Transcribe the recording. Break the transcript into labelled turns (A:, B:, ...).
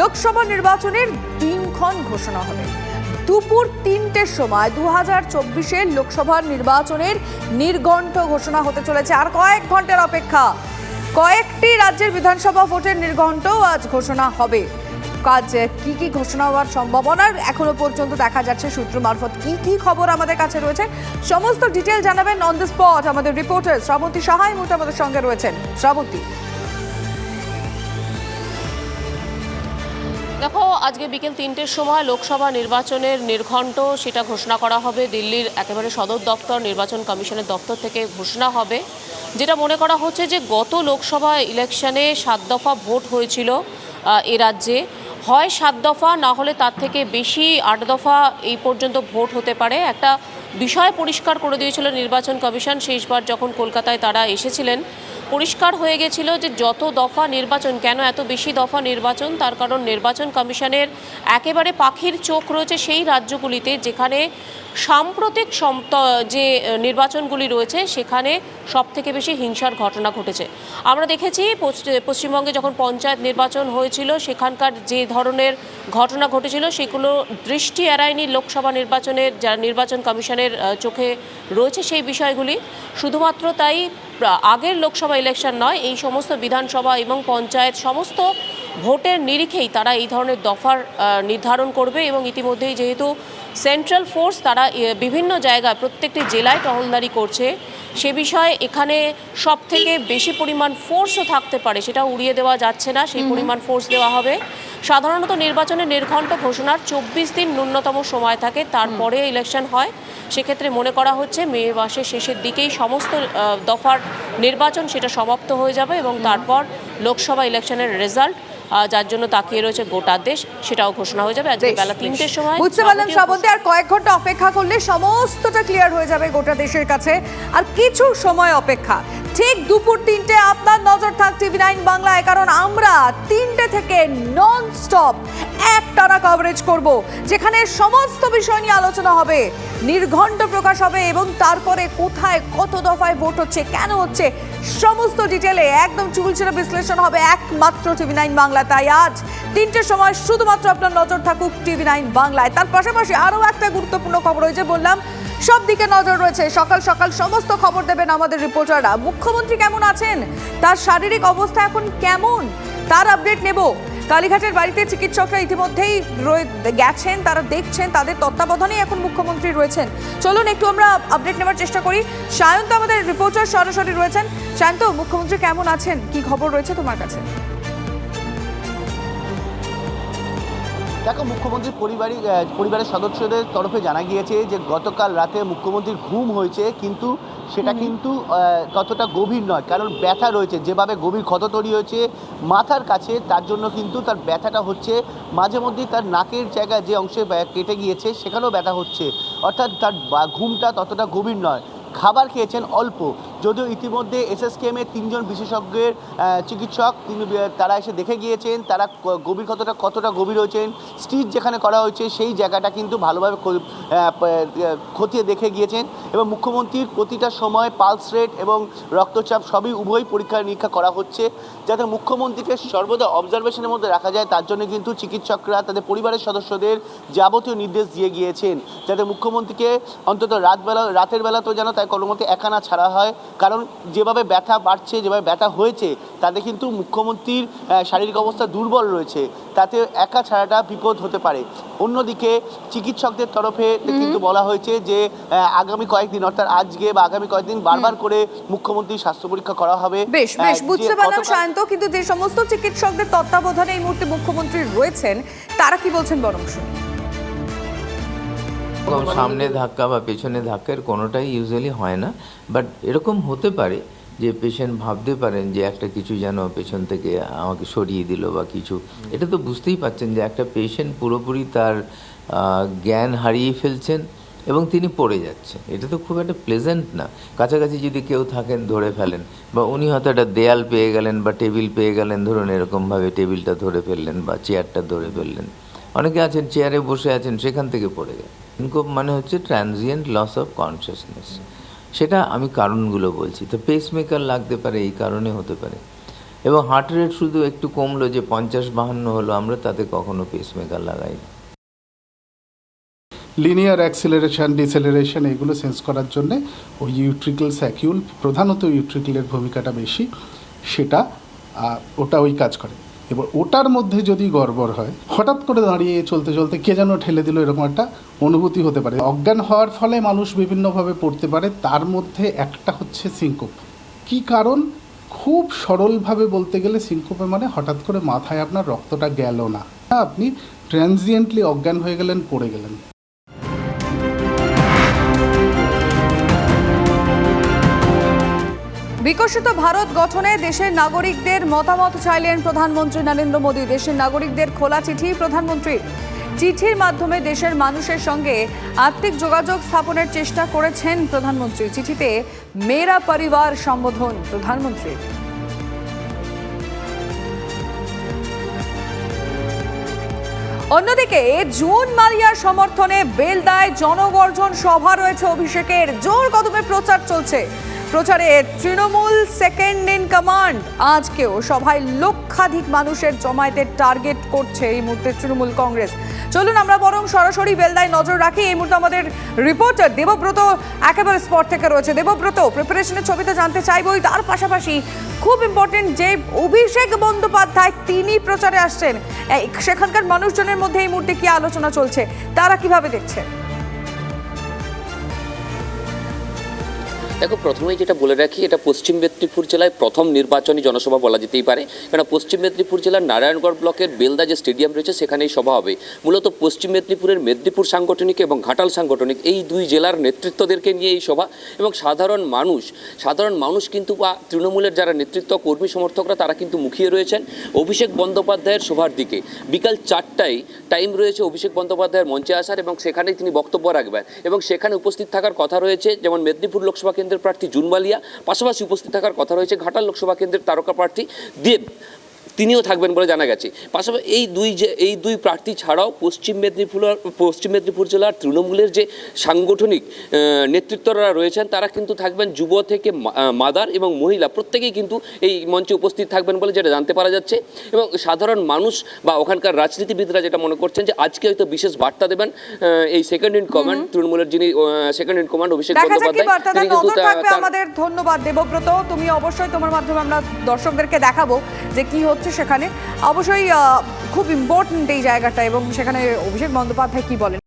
A: লোকসভা নির্বাচনের দিনক্ষণ ঘোষণা হবে। দুপুর তিনটের সময় দু হাজার চব্বিশের লোকসভা নির্বাচনের নির্ঘণ্ট ঘোষণা হতে চলেছে। আর কয়েক ঘণ্টার অপেক্ষা, কয়েকটি রাজ্যের বিধানসভা ভোটের নির্ঘণ্টও আজ ঘোষণা হবে। কাজ কি কি ঘোষণা হওয়ার সম্ভাবনা এখনও পর্যন্ত দেখা যাচ্ছে সূত্র মারফত। কি কি খবর আমাদের কাছে রয়েছে? সমস্ত ডিটেল জানাবেন অন দ্য স্পট। আমাদের রিপোর্টার শ্রাবন্তী সাহা মুহূর্তে আমাদের সঙ্গে রয়েছেন। শ্রাবন্তী।
B: দেখো, আজকে বিকেল তিনটের সময় লোকসভা নির্বাচনের নির্ঘণ্ট সেটা ঘোষণা করা হবে। দিল্লির একেবারে সদর দপ্তর নির্বাচন কমিশনের দপ্তর থেকে ঘোষণা হবে। যেটা মনে করা হচ্ছে যে, গত লোকসভা ইলেকশনে সাত দফা ভোট হয়েছিল এ রাজ্যে। হয় সাত দফা, না হলে তার থেকে বেশি আট দফা এই পর্যন্ত ভোট হতে পারে। একটা বিষয় পরিষ্কার করে দিয়েছিল নির্বাচন কমিশন। শেষবার যখন কলকাতায় তারা এসেছিলেন পরিষ্কার হয়ে গেছিল যে যত দফা নির্বাচন, কেন এত বেশি দফা নির্বাচন? তার কারণ নির্বাচন কমিশনের একেবারে পাখির চোখ রয়েছে সেই রাজ্যগুলিতে যেখানে সাম্প্রতিক সম- যে নির্বাচনগুলি রয়েছে, সেখানে সব থেকে বেশি হিংসার ঘটনা ঘটেছে। আমরা দেখেছি পশ্চ- পশ্চিমবঙ্গে যখন পঞ্চায়েত নির্বাচন হয়েছিল, সেখানকার যে ধরনের ঘটনা ঘটেছিল, সেগুলো দৃষ্টি এড়ায়নি লোকসভা নির্বাচনের, যা নির্বাচন কমিশনের চোখে রয়েছে সেই বিষয়গুলি। শুধুমাত্র তাই আগের লোকসভা ইলেকশন নয়, এই সমস্ত বিধানসভা এবং পঞ্চায়েত সমস্ত ভোটের নিরিখেই তারা এই ধরনের দফার নির্ধারণ করবে এবং ইতিমধ্যেই যেহেতু সেন্ট্রাল ফোর্স তারা বিভিন্ন জায়গায় প্রত্যেকটি জেলায় টহলদারি করছে। সে বিষয়ে এখানে সব থেকে বেশি পরিমাণ ফোর্সও থাকতে পারে সেটা উড়িয়ে দেওয়া যাচ্ছে না সেই পরিমাণ ফোর্স দেওয়া হবে। সাধারণত নির্বাচনের নির্ঘণ্ট ঘোষণার চব্বিশ দিন ন্যূনতম সময় থাকে তারপরে ইলেকশন হয়। সেক্ষেত্রে মনে করা হচ্ছে মে মাসের শেষের দিকেই সমস্ত দফার নির্বাচন সেটা সমাপ্ত হয়ে যাবে এবং তারপর লোকসভা ইলেকশনের রেজাল্ট যার জন্য তাকিয়ে রয়েছে গোটা দেশ সেটাও ঘোষণা হয়ে যাবে। আজকে বেলা তিনটের সময়
A: বুঝতে পারলাম শ্রাবন্তী আর কয়েক ঘণ্টা অপেক্ষা করলে সমস্তটা ক্লিয়ার হয়ে যাবে গোটা দেশের কাছে। আর কিছু সময় অপেক্ষা। ঠিক দুপুর তিনটে আপনার নজর থাক টিভি নাইন বাংলায় কারণ আমরা তিনটে থেকে নন স্টপ এক টানা কভারেজ করব যেখানে সমস্ত বিষয় নিয়ে আলোচনা হবে নির্ঘণ্ট প্রকাশ হবে এবং তারপরে কোথায় কত দফায় ভোট হচ্ছে কেন হচ্ছে সমস্ত ডিটেলে একদম চুলচেরা বিশ্লেষণ হবে একমাত্র টিভি নাইন বাংলা তাই আজ তিনটের সময় শুধুমাত্র আপনার নজর থাকুক টিভি নাইন বাংলায়। তার পাশাপাশি আরও একটা গুরুত্বপূর্ণ খবর রয়েছে বললাম, সব দিকে নজর রয়েছে। সকাল সকাল সমস্ত খবর দেবেন আমাদের রিপোর্টাররা। মুখ্যমন্ত্রী কেমন আছেন? তার শারীরিক অবস্থা এখন কেমন? তার আপডেট নেব। কালীঘাটের বাড়িতে চিকিৎসকরা ইতিমধ্যেই গেছেন, তারা দেখছেন, তাদের তত্ত্বাবধানেই এখন মুখ্যমন্ত্রী রয়েছেন। চলুন একটু আমরা আপডেট নেওয়ার চেষ্টা করি। সায়ন্ত আমাদের রিপোর্টার সরাসরি রয়েছেন। সায়ন্ত, মুখ্যমন্ত্রী কেমন আছেন? কি খবর রয়েছে তোমার কাছে?
C: দেখো মুখ্যমন্ত্রীর পরিবারই পরিবারের সদস্যদের তরফে জানা গিয়েছে যে গতকাল রাতে মুখ্যমন্ত্রীর ঘুম হয়েছে কিন্তু সেটা কিন্তু ততটা গভীর নয় কারণ ব্যথা রয়েছে যেভাবে গভীর ক্ষত তৈরি হয়েছে মাথার কাছে তার জন্য কিন্তু তার ব্যথাটা হচ্ছে। মাঝে মধ্যেই তার নাকের জায়গায় যে অংশে কেটে গিয়েছে সেখানেও ব্যথা হচ্ছে। অর্থাৎ তার বা- ঘুমটা ততটা গভীর নয়। খাবার খেয়েছেন অল্প। যদিও ইতিমধ্যে এসএসকেএমের তিনজন বিশেষজ্ঞের চিকিৎসক, তিনি তারা এসে দেখে গিয়েছেন, তারা গভীর কতটা কতটা গভীর হয়েছেন স্টিচ যেখানে করা হয়েছে, সেই জায়গাটা কিন্তু ভালোভাবে খতিয়ে দেখে গিয়েছেন এবং মুখ্যমন্ত্রীর প্রতিটা সময় পালস রেট এবং রক্তচাপ সবই উভয় পরীক্ষা নিরীক্ষা করা হচ্ছে, যাতে মুখ্যমন্ত্রীকে সর্বদা অবজারভেশনের মধ্যে রাখা যায়, তার জন্য কিন্তু চিকিৎসকরা, তাদের পরিবারের সদস্যদের যাবতীয় নির্দেশ দিয়ে গিয়েছেন, যাতে মুখ্যমন্ত্রীকে অন্তত রাতবেলা, রাতের বেলা তো যেন তাই কোনো একানা ছাড়া হয় কারণ যেভাবে ব্যথা বাড়ছে যেভাবে ব্যথা হয়েছে তাতে কিন্তু মুখ্যমন্ত্রীর শারীরিক অবস্থা দুর্বল রয়েছে। তাতে একা ছাড়াটা বিপদ হতে পারে। অন্যদিকে চিকিৎসকদের তরফে কিন্তু বলা হয়েছে যে আগামী কয়েকদিন অর্থাৎ আজকে বা আগামী কয়েকদিন বারবার করে মুখ্যমন্ত্রীর স্বাস্থ্য পরীক্ষা করা হবে।
A: বেশ বেশ বুঝতে পারলাম সায়ন্ত কিন্তু যে সমস্ত চিকিৎসকদের তত্ত্বাবধানে এই মুহূর্তে মুখ্যমন্ত্রী রয়েছেন তারা কি বলছেন বরং শুনি
D: এরকম সামনে ধাক্কা বা পেছনে ধাক্কার কোনোটাই ইউজুয়ালি হয় না। বাট এরকম হতে পারে যে পেশেন্ট ভাবতে পারেন যে একটা কিছু যেন পেছন থেকে আমাকে সরিয়ে দিল বা কিছু। এটা তো বুঝতেই পাচ্ছেন যে একটা পেশেন্ট পুরোপুরি তার জ্ঞান হারিয়ে ফেলছেন এবং তিনি পড়ে যাচ্ছেন। এটা তো খুব একটা প্লেজেন্ট না। কাছাকাছি যদি কেউ থাকেন, ধরে ফেলেন বা উনি হয়তো একটা দেয়াল পেয়ে গেলেন বা টেবিল পেয়ে গেলেন, ধরুন এরকমভাবে টেবিলটা ধরে ফেললেন বা চেয়ারটা ধরে ফেললেন। অনেকে আছেন চেয়ারে বসে আছেন, সেখান থেকে পড়ে গেলেন ইনকোপ মানে হচ্ছে ট্রানজিয়েন্ট লস অফ কনসিয়াসনেস সেটা আমি কারণগুলো বলছি। তো পেসমেকার লাগতে পারে, এই কারণে হতে পারে। এবং হার্ট রেট শুধু একটু কমলো যে পঞ্চাশ বাহান্ন হলো, আমরা তাতে কখনো পেসমেকার লাগাই।
E: লিনিয়ার অ্যাক্সিলারেশন ডিসেলারেশন এগুলো সেন্স করার জন্যে ওই ইউট্রিকল স্যাকিউল প্রধানত ইউট্রিকলের ভূমিকাটা বেশি, সেটা ওটা ওই কাজ করে। এবার ওটার মধ্যে যদি গড়বড় হয়, হঠাৎ করে দাঁড়িয়ে চলতে চলতে কে যেন ঠেলে দিল এরকম একটা অনুভূতি হতে পারে। অজ্ঞান হওয়ার ফলে মানুষ বিভিন্নভাবে পড়তে পারে, তার মধ্যে একটা হচ্ছে সিঙ্কোপ কি কারণ? খুব সরলভাবে বলতে গেলে সিঙ্কোপে মানে হঠাৎ করে মাথায় আপনার রক্তটা গেল না। আপনি ট্রানজিয়েন্টলি অজ্ঞান হয়ে গেলেন, পড়ে গেলেন।
A: বিকশিত ভারত গঠনে দেশের নাগরিকদের মতামত চাইলেন প্রধানমন্ত্রী নরেন্দ্র মোদী। দেশের নাগরিকদের খোলা চিঠি, প্রধানমন্ত্রী। চিঠির মাধ্যমে দেশের মানুষের সঙ্গে আত্মিক যোগাযোগ স্থাপনের চেষ্টা করেছেন প্রধানমন্ত্রী। চিঠিতে মেরা পরিবার সম্বোধন প্রধানমন্ত্রী। অন্যদিকে, জুন মালিয়ার সমর্থনে বেলদায় জনগর্জন সভা রয়েছে অভিষেকের। জোর কদমে প্রচার চলছে। প্রচারে তৃণমূল সেকেন্ড ইন কমান্ড আজকেও সভায় লক্ষাধিক মানুষের জমায়েতের টার্গেট করছে এই মুহূর্তে তৃণমূল কংগ্রেস। চলুন আমরা বরং সরাসরি বেলদায় নজর রাখি। এই মুহূর্তে আমাদের রিপোর্টার দেবব্রত একেবারে স্পট থেকে রয়েছে। দেবব্রত প্রিপারেশনের ছবি তো জানতে চাইবই তার পাশাপাশি খুব ইম্পর্টেন্ট যে অভিষেক বন্দ্যোপাধ্যায় তিনি প্রচারে আসছেন। সেখানকার মানুষজনের মধ্যে এই মুহূর্তে কি আলোচনা চলছে? তারা কীভাবে দেখছে?
F: দেখো, প্রথমেই যেটা বলে রাখি, এটা পশ্চিম মেদিনীপুর জেলায় প্রথম নির্বাচনী জনসভা বলা যেতেই পারে। কারণ পশ্চিম মেদিনীপুর জেলার নারায়ণগড় ব্লকের বেলদা যে স্টেডিয়াম রয়েছে, সেখানেই সভা হবে। মূলত পশ্চিম মেদিনীপুরের মেদিনীপুর সাংগঠনিক এবং ঘাটাল সাংগঠনিক এই দুই জেলার নেতৃত্বদেরকে নিয়ে এই সভা। এবং সাধারণ মানুষ সাধারণ মানুষ কিন্তু বা তৃণমূলের যারা নেতৃত্ব, কর্মী সমর্থকরা, তারা কিন্তু মুখিয়ে রয়েছেন অভিষেক বন্দ্যোপাধ্যায়ের সভার দিকে। বিকাল চারটায় টাইম রয়েছে অভিষেক বন্দ্যোপাধ্যায়ের মঞ্চে আসার এবং সেখানেই তিনি বক্তব্য রাখবেন। এবং সেখানে উপস্থিত থাকার কথা রয়েছে, যেমন মেদিনীপুর লোকসভা কেন্দ্রের প্রার্থী জুনবালিয়া পাশাপাশি উপস্থিত থাকার কথা রয়েছে ঘাটাল লোকসভা কেন্দ্রের তারকা প্রার্থী দেব তিনিও থাকবেন বলে জানা গেছে। পাশাপাশি এই দুই যে এই দুই প্রার্থী ছাড়াও পশ্চিম মেদিনীপুর পশ্চিম মেদিনীপুর জেলার তৃণমূলের যে সাংগঠনিক নেতৃত্বরা রয়েছেন তারা কিন্তু থাকবেন যুব থেকে মাদার এবং মহিলা। প্রত্যেকেই কিন্তু এই মঞ্চে উপস্থিত থাকবেন বলে যেটা জানতে পারা যাচ্ছে। এবং সাধারণ মানুষ বা ওখানকার রাজনীতিবিদরা যেটা মনে করছেন যে আজকে হয়তো বিশেষ বার্তা দেবেন এই সেকেন্ড ইন কমান্ড তৃণমূলের যিনি second in command Abhishek Bandyopadhyay তিনি কিন্তু
A: আমাদের। ধন্যবাদ দেবব্রত। তুমি অবশ্যই তোমার মাধ্যমে আমরা দর্শকদেরকে দেখাবো যে কি হচ্ছে সেখানে। অবশ্যই খুব ইম্পর্টেন্ট এই জায়গাটা এবং সেখানে অভিষেক বন্দ্যোপাধ্যায় কি বলেন?